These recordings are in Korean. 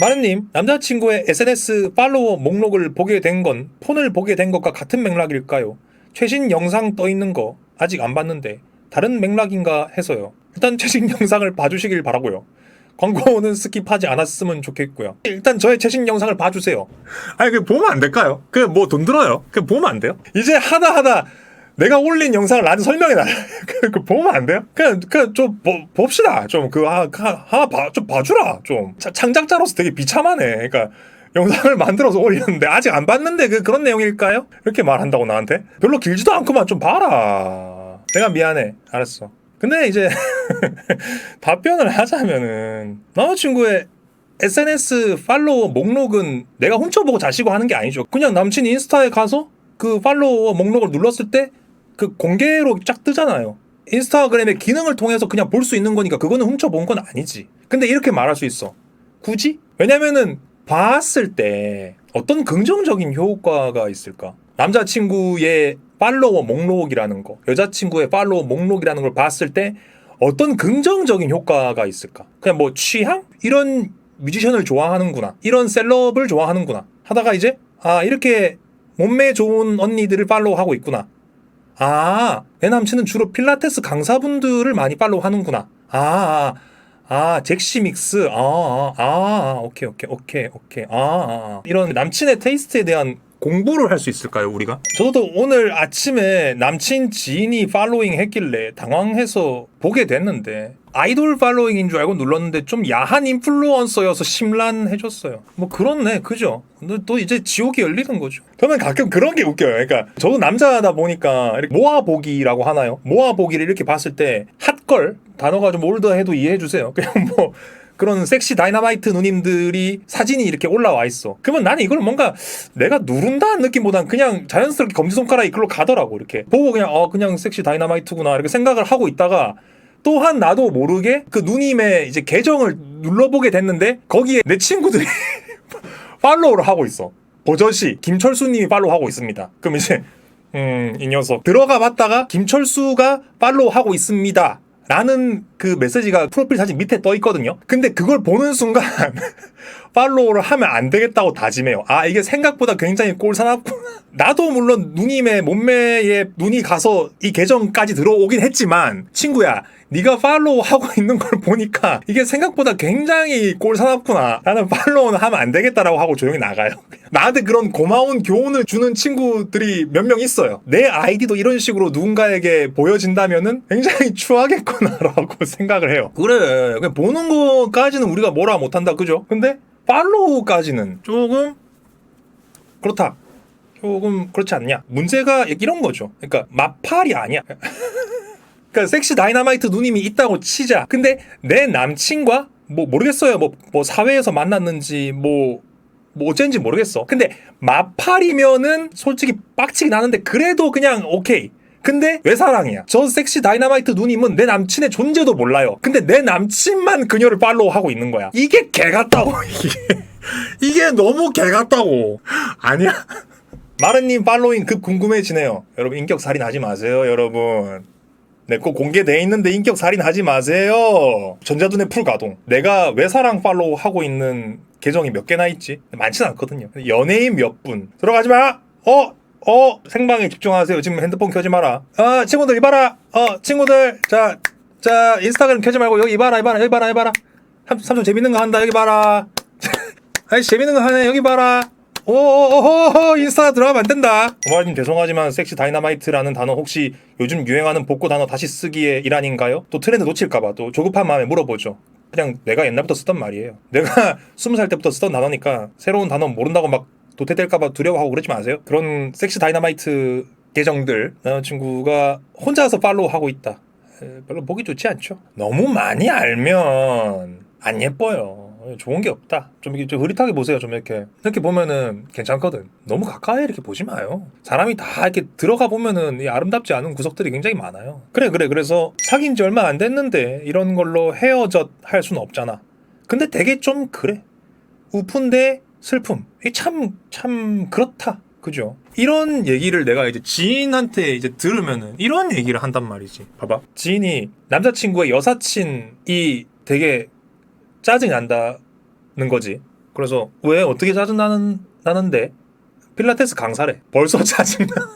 마른님, 남자친구의 SNS 팔로워 목록을 보게 된 건 폰을 보게 된 것과 같은 맥락일까요? 최신 영상 떠 있는 거 아직 안 봤는데 다른 맥락인가 해서요. 일단 최신 영상을 봐주시길 바라고요. 광고는 스킵하지 않았으면 좋겠고요. 일단 저의 최신 영상을 봐주세요. 아니 그 보면 안 될까요? 그뭐돈 들어요? 그 보면 안 돼요? 이제 하다 하다 내가 올린 영상을 나한테 설명해 놔. 그, 그 보면 안 돼요? 그냥 그좀 봅시다. 좀 그 하, 하, 하나 봐, 좀 봐주라. 좀 차- 창작자로서 되게 비참하네. 그러니까 영상을 만들어서 올렸는데 아직 안 봤는데 그 그런 내용일까요? 이렇게 말한다고 나한테? 별로 길지도 않구만 좀 봐라. 내가 미안해. 알았어. 근데 이제 답변을 하자면은 남자친구의 SNS 팔로워 목록은 내가 훔쳐보고 자시고 하는 게 아니죠. 그냥 남친 인스타에 가서 그 팔로워 목록을 눌렀을 때 그 공개로 쫙 뜨잖아요. 인스타그램의 기능을 통해서 그냥 볼 수 있는 거니까 그거는 훔쳐본 건 아니지. 근데 이렇게 말할 수 있어. 굳이? 왜냐면은 봤을 때 어떤 긍정적인 효과가 있을까? 남자친구의 팔로워 목록이라는 거, 여자친구의 팔로워 목록이라는 걸 봤을 때 어떤 긍정적인 효과가 있을까? 그냥 뭐 취향? 이런 뮤지션을 좋아하는구나. 이런 셀럽을 좋아하는구나. 하다가 이제 아 이렇게 몸매 좋은 언니들을 팔로우하고 있구나. 아, 내 남친은 주로 필라테스 강사분들을 많이 팔로우 하는구나. 아, 아, 아, 잭시 믹스. 아, 아, 아, 오케이, 오케이, 오케이, 오케이. 아, 아. 이런 남친의 테이스트에 대한 공부를 할 수 있을까요, 우리가? 저도 오늘 아침에 남친 지인이 팔로잉 했길래 당황해서 보게 됐는데 아이돌 팔로잉인 줄 알고 눌렀는데 좀 야한 인플루언서여서 심란해졌어요. 뭐 그렇네, 그죠? 근데 또 이제 지옥이 열리는 거죠. 저는 가끔 그런 게 웃겨요. 그러니까 저도 남자다 보니까 이렇게 모아보기라고 하나요? 모아보기를 이렇게 봤을 때 핫걸 단어가 좀 올드해도 이해해 주세요. 그냥 뭐 그런 섹시 다이나마이트 누님들이 사진이 이렇게 올라와 있어. 그러면 나는 이걸 뭔가 내가 누른다는 느낌보단 그냥 자연스럽게 검지손가락이 글로 가더라고 이렇게 보고 그냥 어 그냥 섹시 다이나마이트구나 이렇게 생각을 하고 있다가 또한 나도 모르게 그 누님의 이제 계정을 눌러보게 됐는데 거기에 내 친구들이 팔로우를 하고 있어. 버젓이 김철수님이 팔로우하고 있습니다. 그럼 이제 음, 이 녀석 들어가 봤다가 김철수가 팔로우 하고 있습니다. 라는 그 메시지가 프로필 사진 밑에 떠 있거든요. 근데 그걸 보는 순간 팔로우를 하면 안 되겠다고 다짐해요. 아, 이게 생각보다 굉장히 꼴사납구나. 나도 물론 누님의 몸매에 눈이 가서 이 계정까지 들어오긴 했지만 친구야, 네가 팔로우 하고 있는 걸 보니까 이게 생각보다 굉장히 꼴사납구나. 나는 팔로우는 하면 안 되겠다라고 하고 조용히 나가요. 나한테 그런 고마운 교훈을 주는 친구들이 몇 명 있어요. 내 아이디도 이런 식으로 누군가에게 보여진다면은 굉장히 추하겠구나라고 생각을 해요. 그래. 보는 거까지는 우리가 뭐라 못한다. 그죠? 근데 팔로우까지는 조금 그렇다. 조금 그렇지 않냐? 문제가 이런 거죠. 그러니까 마팔이 아니야. 그러니까 섹시 다이나마이트 누님이 있다고 치자. 근데 내 남친과 뭐 모르겠어요. 뭐, 뭐 사회에서 만났는지 뭐, 뭐 어쩐지 모르겠어. 근데 마팔이면은 솔직히 빡치긴 하는데 그래도 그냥 오케이. 근데 왜 사랑이야? 저 섹시 다이나마이트 누님은 내 남친의 존재도 몰라요. 근데 내 남친만 그녀를 팔로우 하고 있는 거야. 이게 개 같다고 이게. 이게 너무 개 같다고. 아니야. 마른님 팔로잉 급 궁금해지네요. 여러분 인격 살인하지 마세요, 여러분. 내거 공개돼 있는데 인격 살인하지 마세요. 전자두뇌 풀 가동. 내가 외사랑 팔로우 하고 있는 계정이 몇 개나 있지? 많지는 않거든요. 연예인 몇 분. 들어가지 마. 어, 어, 생방에 집중하세요. 지금 핸드폰 켜지 마라. 어, 친구들 이봐라. 어, 친구들. 자, 자, 인스타그램 켜지 말고 여기 이봐라, 이봐라, 여기 봐라, 이봐라. 삼, 삼촌 재밌는 거 한다. 여기 봐라. 아이 재밌는 거 하네. 여기 봐라. 오오오호 인스타 들어가면 안 된다. 고마님 죄송하지만 섹시 다이나마이트라는 단어 혹시 요즘 유행하는 복고 단어 다시 쓰기에 일환인가요? 또 트렌드 놓칠까봐 또 조급한 마음에 물어보죠. 그냥 내가 옛날부터 쓰던 말이에요. 내가 스무 살 때부터 쓰던 단어니까 새로운 단어 모른다고 막 도태될까봐 두려워하고 그러지 마세요. 그런 섹시 다이나마이트 계정들 남자친구가 혼자서 팔로우하고 있다. 에, 별로 보기 좋지 않죠. 너무 많이 알면 안 예뻐요. 좋은 게 없다. 좀 이렇게 좀 흐릿하게 보세요. 좀 이렇게 이렇게 보면은 괜찮거든. 너무 가까이 이렇게 보지 마요. 사람이 다 이렇게 들어가 보면은 이 아름답지 않은 구석들이 굉장히 많아요. 그래 그래 그래서 사귄 지 얼마 안 됐는데 이런 걸로 헤어졌 할 수는 없잖아. 근데 되게 좀 그래. 우픈데 슬픔. 참, 참, 그렇다. 그죠? 이런 얘기를 내가 이제 지인한테 이제 들으면은 이런 얘기를 한단 말이지. 봐봐. 지인이 남자친구의 여사친이 되게 짜증이 난다는 거지. 그래서 왜 어떻게 짜증 나는 나는데 필라테스 강사래. 벌써 짜증 나.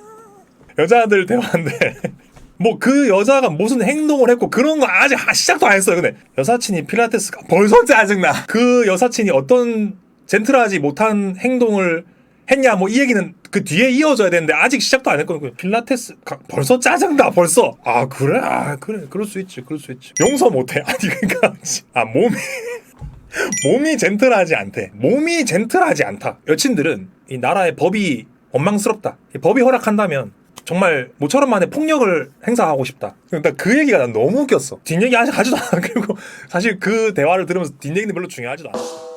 여자들 대화인데 뭐 그 여자가 무슨 행동을 했고 그런 거 아직 하- 시작도 안 했어요. 근데 여사친이 필라테스 가 벌써 짜증 나. 그 여사친이 어떤 젠틀하지 못한 행동을 했냐 뭐 이 얘기는 그 뒤에 이어져야 되는데 아직 시작도 안 했거든요. 필라테스 가- 벌써 짜증나 벌써. 아 그래? 아 그래. 그럴 수 있지. 그럴 수 있지. 용서 못해. 아니 그러니까 아 몸이 몸이 젠틀하지 않대. 몸이 젠틀하지 않다. 여친들은 이 나라의 법이 원망스럽다. 이 법이 허락한다면 정말 모처럼 만에 폭력을 행사하고 싶다. 그러니까 그 얘기가 난 너무 웃겼어. 뒷얘기 아직 하지도 않아. 그리고 사실 그 대화를 들으면서 뒷얘기는 별로 중요하지도 않았어.